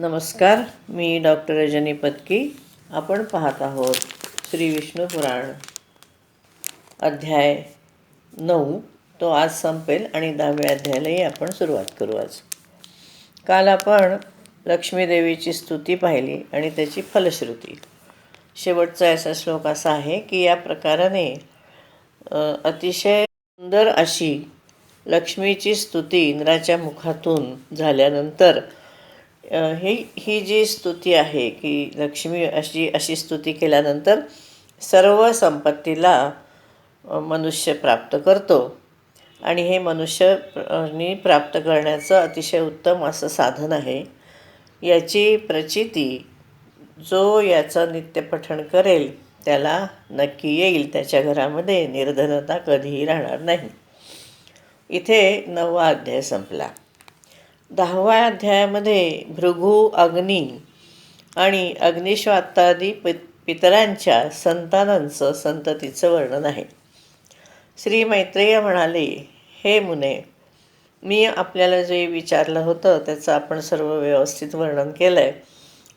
नमस्कार मी डॉक्टर रजनी पत्की. आपण पाहत आहोत श्री विष्णू पुराण. अध्याय नऊ. तो आज संपेल आणि दहाव्या अध्यायालाही आपण सुरुवात करू आज. काल आपण लक्ष्मीदेवीची स्तुती पाहिली आणि त्याची फलश्रुती. शेवटचा असा श्लोक असा आहे की या प्रकाराने अतिशय सुंदर अशी लक्ष्मीची स्तुती इंद्राच्या मुखातून झाल्यानंतर ही ही जी स्तुती आहे की लक्ष्मी अशी अशी स्तुती केल्यानंतर सर्व संपत्तीला मनुष्य प्राप्त करतो. आणि हे मनुष्य नी प्राप्त करण्याचं अतिशय उत्तम असं साधन आहे. याची प्रचिती जो याचं नित्यपठण करेल त्याला नक्की येईल. त्याच्या घरामध्ये निर्धनता कधीही राहणार नाही. इथे नववा अध्याय संपला. दहाव्या अध्यायामध्ये भृगू अग्नी आणि अग्निश्वात्तादी पि पितरांच्या संतानांचं संततीचं वर्णन आहे. श्री मैत्रेय म्हणाले हे मुने मी आपल्याला जे विचारलं होतं त्याचं आपण सर्व व्यवस्थित वर्णन केलं आहे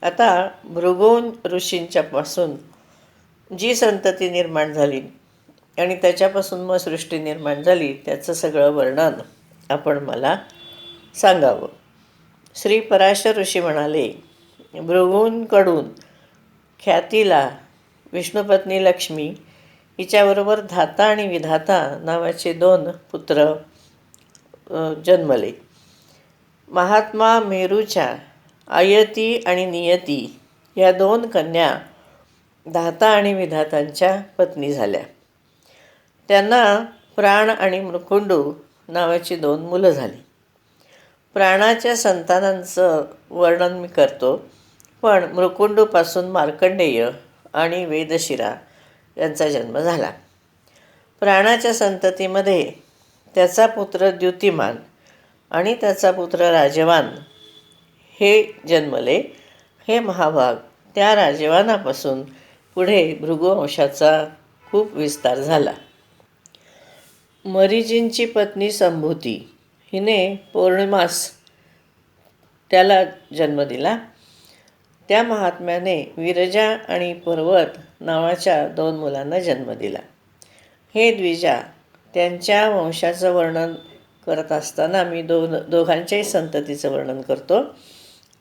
आता भृगून ऋषींच्यापासून जी संतती निर्माण झाली आणि त्याच्यापासून मग सृष्टी निर्माण झाली त्याचं सगळं वर्णन आपण मला सांगावं. श्री पराशर ऋषी म्हणाले भृगूंकडून ख्यातीला विष्णुपत्नी लक्ष्मी हिच्याबरोबर धाता आणि विधाता नावाचे दोन पुत्र जन्मले. महात्मा मेरूच्या आयती आणि नियती या दोन कन्या धाता आणि विधातांच्या पत्नी झाल्या. त्यांना प्राण आणि मृकुंडू नावाची दोन मुलं झाली. प्राणाच्या संतानांचं वर्णन मी करतो. पण मृकुंडूपासून मार्कंडेय आणि वेदशिरा यांचा जन्म झाला. प्राणाच्या संततीमध्ये त्याचा पुत्र द्युतिमान आणि त्याचा पुत्र राजवान हे जन्मले. हे महाभाग त्या राजवानापासून पुढे भृगुवंशाचा खूप विस्तार झाला. मरिजींची पत्नी संभूती हिने पौर्णिमास त्याला जन्म दिला. त्या महात्म्याने विरजा आणि पर्वत नावाच्या दोन मुलांना जन्म दिला. हे द्विजा त्यांच्या वंशाचं वर्णन करत असताना मी दोन दोघांच्याही संततीचं वर्णन करतो.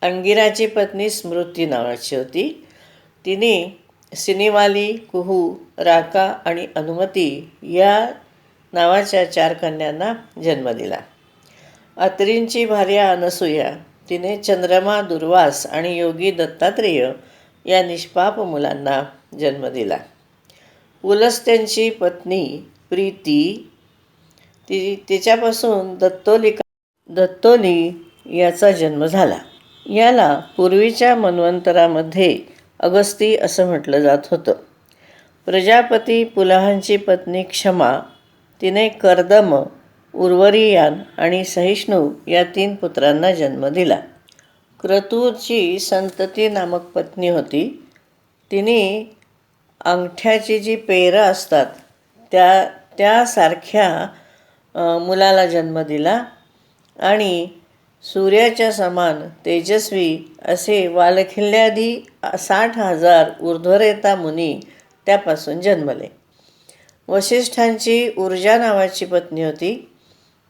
अंगिराची पत्नी स्मृती नावाची होती. तिने सिनेवाली कुहू राका आणि अनुमती या नावाच्या चार कन्यांना जन्म दिला. अत्रींची भार्या अनसूया तिने चंद्रमा दुर्वास आणि योगी दत्तात्रेय या निष्पाप मुलांना जन्म दिला. पुलस्त्यांची पत्नी प्रीती ती तिच्यापासून दत्तोलिका दत्तोली याचा जन्म झाला. याला पूर्वीच्या मन्वंतरामध्ये अगस्ती असं म्हटलं जात होतं. प्रजापती पुलहांची पत्नी क्षमा तिने कर्दम उर्वरियान आणि सहिष्णू या तीन पुत्रांना जन्म दिला. क्रतूची संतती नामक पत्नी होती. तिने अंगठ्याची जी पेरं असतात त्या त्यासारख्या मुलाला जन्म दिला आणि सूर्याच्या समान तेजस्वी असे वालखिल्ल्यादी साठ हजार ऊर्ध्वरेता मुनी त्यापासून जन्मले. वशिष्ठांची ऊर्जा नावाची पत्नी होती.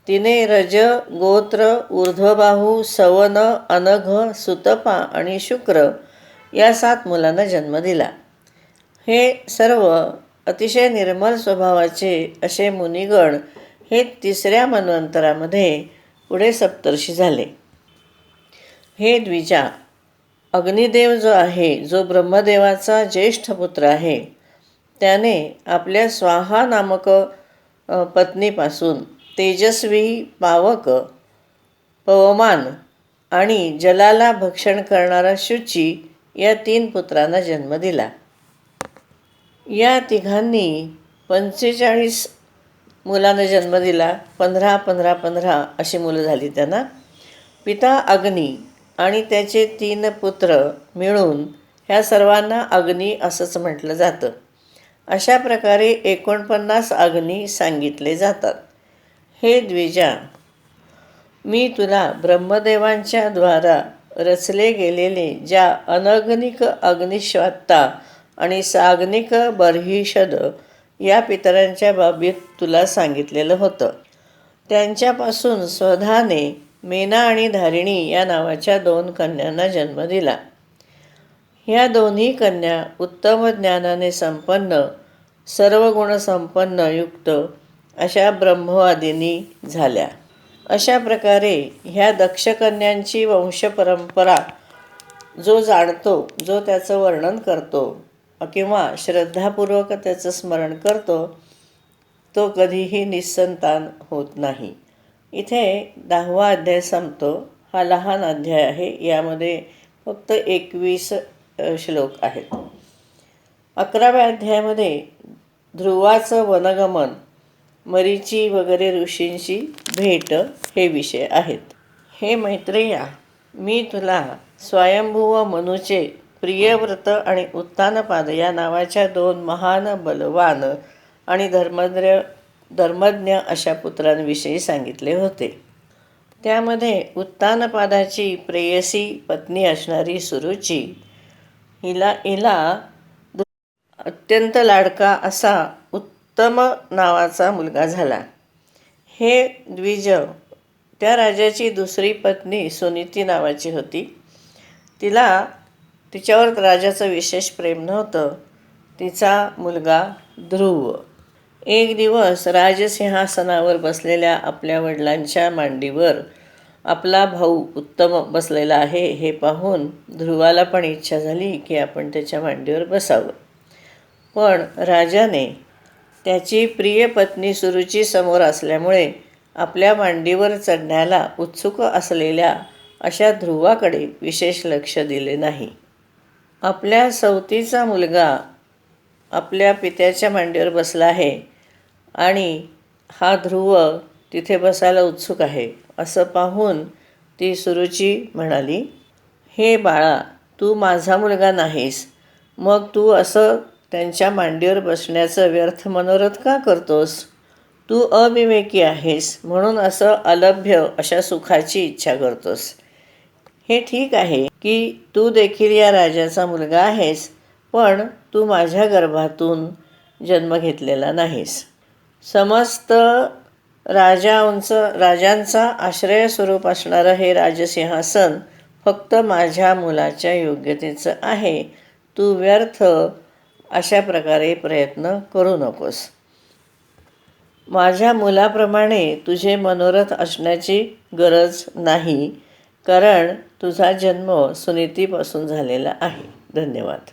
तिने रज गोत्र ऊर्ध्वबाहू सवन अनघ सुतपा आणि शुक्र या सात मुलांना जन्म दिला. हे सर्व अतिशय निर्मल स्वभावाचे असे मुनिगण हे तिसऱ्या मन्वंतरामध्ये पुढे सप्तर्षी झाले. हे द्विजा अग्निदेव जो आहे जो ब्रह्मदेवाचा ज्येष्ठ पुत्र आहे त्याने आपल्या स्वाहा नामक पत्नीपासून तेजस्वी पावक पवमान आणि जलाला भक्षण करणारा शुची या तीन पुत्रांना जन्म दिला. या तिघांनी पंचेचाळीस मुलांना जन्म दिला. पंधरा पंधरा पंधरा अशी मुलं झाली त्यांना. पिता अग्नी आणि त्याचे तीन पुत्र मिळून ह्या सर्वांना अग्नी असंच म्हटलं जातं. अशा प्रकारे एकोणपन्नास अग्नी सांगितले जातात. हे द्विजा मी तुला ब्रह्मदेवांच्या द्वारा रचले गेलेले ज्या अनग्निक अग्निश्वात्ता आणि साग्निक बर्हिषद या पितरांच्या बाबतीत तुला सांगितलेलं होतं. त्यांच्यापासून स्वधाने मेना आणि धारिणी या नावाच्या दोन कन्यांना जन्म दिला. ह्या दोन्ही कन्या उत्तम ज्ञानाने संपन्न सर्व गुणसंपन्न युक्त अशा ब्रह्मवादिनी झाल्या. अशा प्रकारे ह्या दक्षकन्यांची वंशपरंपरा जो जाणतो जो त्याचं वर्णन करतो किंवा श्रद्धापूर्वक त्याचं स्मरण करतो तो कधीही निसंतान होत नाही. इथे दहावा अध्याय संपतो. हा लहान अध्याय आहे. यामध्ये फक्त एकवीस श्लोक आहेत. अकराव्या अध्यायामध्ये ध्रुवाचं वनगमन मरीची वगैरे ऋषींशी भेट हे विषय आहेत. हे मैत्रेया मी तुला स्वयंभू व मनुचे प्रियव्रत आणि उत्तानपाद या नावाच्या दोन महान बलवान आणि धर्मद्र धर्मज्ञ अशा पुत्रांविषयी सांगितले होते. त्यामध्ये उत्तानपादाची प्रेयसी पत्नी असणारी सुरुची हिला हिला अत्यंत लाडका असा उत्तम नावाचा मुलगा झाला. हे द्विज त्या राजाची दुसरी पत्नी सुनीती नावाची होती. तिला तिच्यावर राजाचं विशेष प्रेम नव्हतं. तिचा मुलगा ध्रुव. एक दिवस राजसिंहासनावर बसलेल्या आपल्या वडिलांच्या मांडीवर आपला भाऊ उत्तम बसलेला आहे हे पाहून ध्रुवाला पण इच्छा झाली की आपण त्याच्या मांडीवर बसावं. पण राजाने त्याची प्रिय पत्नी सुरुची समोर असल्यामुळे आपल्या मांडीवर चढण्याला उत्सुक असलेल्या अशा ध्रुवाकडे विशेष लक्ष दिले नाही. आपल्या सवतीचा मुलगा आपल्या पित्याच्या मांडीवर बसला आहे आणि हा ध्रुव तिथे बसायला उत्सुक आहे असं पाहून ती सुरुची म्हणाली हे बाळा तू माझा मुलगा नाहीस. मग तू असं त्यांच्या मांडीवर बसण्याचं व्यर्थ मनोरथ का करतोस? तू अविवेकी आहेस म्हणून असं अलभ्य अशा सुखाची इच्छा करतोस. हे ठीक आहे की तू देखील या राजाचा मुलगा आहेस पण तू माझ्या गर्भातून जन्म घेतलेला नाहीस. समस्त राजांच राजांचा आश्रय स्वरूप असणारं हे राजसिंहासन फक्त माझ्या मुलाच्या योग्यतेचं आहे. तू व्यर्थ अशा प्रकारे प्रयत्न करू नकोस. माझ्या मुलाप्रमाणे तुझे मनोरथ असण्याची गरज नाही कारण तुझा जन्म सुनीतीपासून झालेला आहे. धन्यवाद.